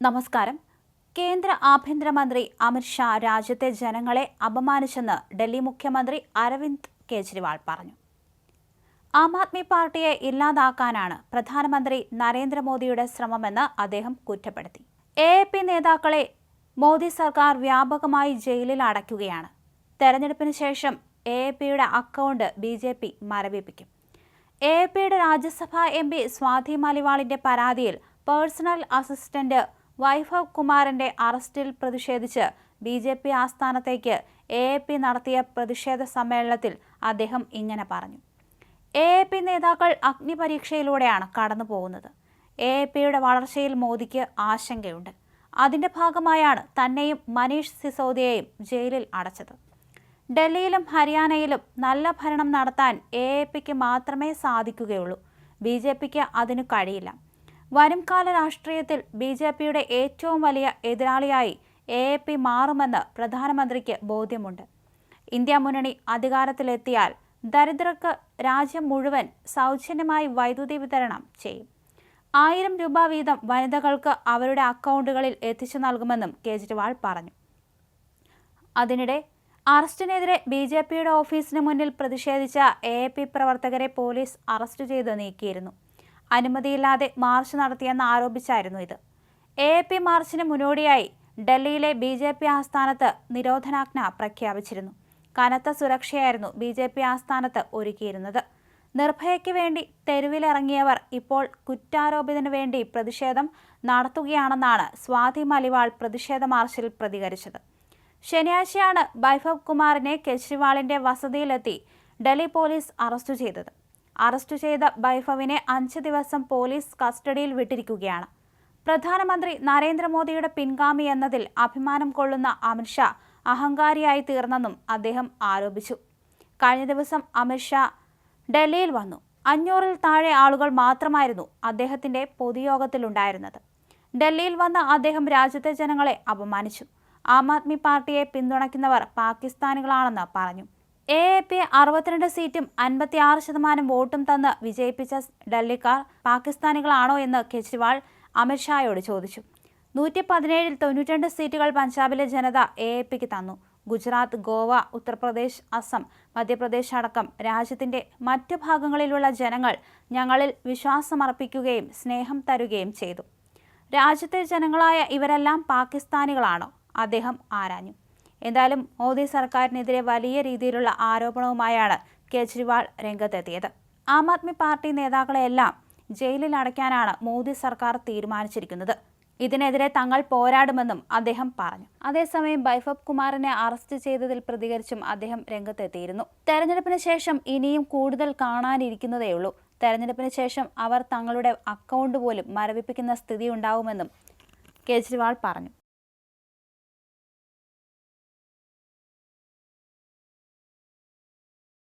നമസ്കാരം. കേന്ദ്ര ആഭ്യന്തരമന്ത്രി അമിത്ഷാ രാജ്യത്തെ ജനങ്ങളെ അപമാനിച്ചെന്ന് ഡൽഹി മുഖ്യമന്ത്രി അരവിന്ദ് കെജ്രിവാൾ പറഞ്ഞു. ആം ആദ്മി പാർട്ടിയെ ഇല്ലാതാക്കാനാണ് പ്രധാനമന്ത്രി നരേന്ദ്രമോദിയുടെ ശ്രമമെന്ന് അദ്ദേഹം കുറ്റപ്പെടുത്തി. എ പി നേതാക്കളെ മോദി സർക്കാർ വ്യാപകമായി ജയിലിൽ അടയ്ക്കുകയാണ്. തെരഞ്ഞെടുപ്പിന് ശേഷം എ പിയുടെ അക്കൗണ്ട് ബി ജെ പി മരവിപ്പിക്കും. എ പിയുടെ രാജ്യസഭാ എം പി സ്വാതി മലിവാളിന്റെ പരാതിയിൽ പേഴ്സണൽ അസിസ്റ്റന്റ് വൈഭവ് കുമാറിന്റെ അറസ്റ്റിൽ പ്രതിഷേധിച്ച് ബി ജെ പി ആസ്ഥാനത്തേക്ക് എ എ പി നടത്തിയ പ്രതിഷേധ സമ്മേളനത്തിൽ അദ്ദേഹം ഇങ്ങനെ പറഞ്ഞു. എ എ പി നേതാക്കൾ അഗ്നിപരീക്ഷയിലൂടെയാണ് കടന്നു പോകുന്നത്. എ എ പിയുടെ വളർച്ചയിൽ മോദിക്ക് ആശങ്കയുണ്ട്. അതിന്റെ ഭാഗമായാണ് തന്നെയും മനീഷ് സിസോദിയെയും ജയിലിൽ അടച്ചത്. ഡൽഹിയിലും ഹരിയാനയിലും നല്ല ഭരണം നടത്താൻ എ എ പിക്ക് മാത്രമേ സാധിക്കുകയുള്ളൂ. ബി ജെ പിക്ക് അതിന് കഴിയില്ല. വരുംകാല രാഷ്ട്രീയത്തിൽ ബി ജെ പിയുടെ ഏറ്റവും വലിയ എതിരാളിയായി എ എ പി മാറുമെന്ന് പ്രധാനമന്ത്രിക്ക് ബോധ്യമുണ്ട്. ഇന്ത്യ മുന്നണി അധികാരത്തിലെത്തിയാൽ ദരിദ്രർക്ക് രാജ്യം മുഴുവൻ സൗജന്യമായി വൈദ്യുതി വിതരണം ചെയ്യും. ആയിരം രൂപ വീതം വനിതകൾക്ക് അവരുടെ അക്കൗണ്ടുകളിൽ എത്തിച്ചു നൽകുമെന്നും കേജ്രിവാൾ പറഞ്ഞു. അതിനിടെ അറസ്റ്റിനെതിരെ ബി ജെ പിയുടെ ഓഫീസിന് മുന്നിൽ പ്രതിഷേധിച്ച എ പി പ്രവർത്തകരെ പോലീസ് അറസ്റ്റ് ചെയ്ത് നീക്കിയിരുന്നു. അനുമതിയില്ലാതെ മാർച്ച് നടത്തിയെന്ന് ആരോപിച്ചായിരുന്നു ഇത്. എ പി മാർച്ചിന് മുന്നോടിയായി ഡൽഹിയിലെ ബി ജെ പി ആസ്ഥാനത്ത് നിരോധനാജ്ഞ പ്രഖ്യാപിച്ചിരുന്നു. കനത്ത സുരക്ഷയായിരുന്നു ബി ജെ പി ആസ്ഥാനത്ത് ഒരുക്കിയിരുന്നത്. നിർഭയയ്ക്ക് വേണ്ടി തെരുവിലിറങ്ങിയവർ ഇപ്പോൾ കുറ്റാരോപിതന് വേണ്ടി പ്രതിഷേധം നടത്തുകയാണെന്നാണ് സ്വാതി മലിവാൾ പ്രതിഷേധ മാർച്ചിൽ പ്രതികരിച്ചത്. ശനിയാഴ്ചയാണ് ബൈഭവ് കുമാറിനെ കെജ്രിവാളിന്റെ വസതിയിലെത്തി ഡൽഹി പോലീസ് അറസ്റ്റ് ചെയ്തത്. അറസ്റ്റ് ചെയ്ത ബൈഫവിനെ അഞ്ച് ദിവസം പോലീസ് കസ്റ്റഡിയിൽ വിട്ടിരിക്കുകയാണ്. പ്രധാനമന്ത്രി നരേന്ദ്രമോദിയുടെ പിൻഗാമി എന്നതിൽ അഭിമാനം കൊള്ളുന്ന അമിത്ഷാ അഹങ്കാരിയായി തീർന്നെന്നും അദ്ദേഹം ആരോപിച്ചു. കഴിഞ്ഞ ദിവസം അമിത്ഷാ ഡൽഹിയിൽ വന്നു. അഞ്ഞൂറിൽ താഴെ ആളുകൾ മാത്രമായിരുന്നു അദ്ദേഹത്തിന്റെ പൊതുയോഗത്തിലുണ്ടായിരുന്നത്. ഡൽഹിയിൽ വന്ന അദ്ദേഹം രാജ്യത്തെ ജനങ്ങളെ അപമാനിച്ചു. ആം ആദ്മി പാർട്ടിയെ പിന്തുണയ്ക്കുന്നവർ പാകിസ്ഥാനികളാണെന്ന് പറഞ്ഞു. എ എ പി അറുപത്തിരണ്ട് സീറ്റും അൻപത്തിയാറ് ശതമാനം വോട്ടും തന്ന് വിജയിപ്പിച്ച ഡൽഹിക്കാർ പാകിസ്ഥാനികളാണോ എന്ന് കെജ്രിവാൾ അമിത്ഷായോട് ചോദിച്ചു. നൂറ്റി പതിനേഴിൽ തൊണ്ണൂറ്റിരണ്ട് സീറ്റുകൾ പഞ്ചാബിലെ ജനത എ എ പിക്ക് തന്നു. ഗുജറാത്ത് ഗോവ ഉത്തർപ്രദേശ് അസം മധ്യപ്രദേശ് അടക്കം രാജ്യത്തിന്റെ മറ്റു ഭാഗങ്ങളിലുള്ള ജനങ്ങൾ ഞങ്ങളിൽ വിശ്വാസമർപ്പിക്കുകയും സ്നേഹം തരുകയും ചെയ്തു. രാജ്യത്തെ ജനങ്ങളായ ഇവരെല്ലാം പാകിസ്ഥാനികളാണോ? അദ്ദേഹം ആരാഞ്ഞു. എന്തായാലും മോദി സർക്കാരിനെതിരെ വലിയ രീതിയിലുള്ള ആരോപണവുമായാണ് കേജ്രിവാൾ രംഗത്തെത്തിയത്. ആം ആദ്മി പാർട്ടി നേതാക്കളെയെല്ലാം ജയിലിൽ അടയ്ക്കാനാണ് മോദി സർക്കാർ തീരുമാനിച്ചിരിക്കുന്നത്. ഇതിനെതിരെ തങ്ങൾ പോരാടുമെന്നും അദ്ദേഹം പറഞ്ഞു. അതേസമയം ബൈഫബ് കുമാറിനെ അറസ്റ്റ് ചെയ്തതിൽ പ്രതികരിച്ചും അദ്ദേഹം രംഗത്തെത്തിയിരുന്നു. തെരഞ്ഞെടുപ്പിന് ശേഷം ഇനിയും കൂടുതൽ കാണാനിരിക്കുന്നതേയുള്ളൂ തെരഞ്ഞെടുപ്പിന് ശേഷം അവർ തങ്ങളുടെ അക്കൗണ്ട് പോലും മരവിപ്പിക്കുന്ന സ്ഥിതി ഉണ്ടാവുമെന്നും കേജ്രിവാൾ പറഞ്ഞു.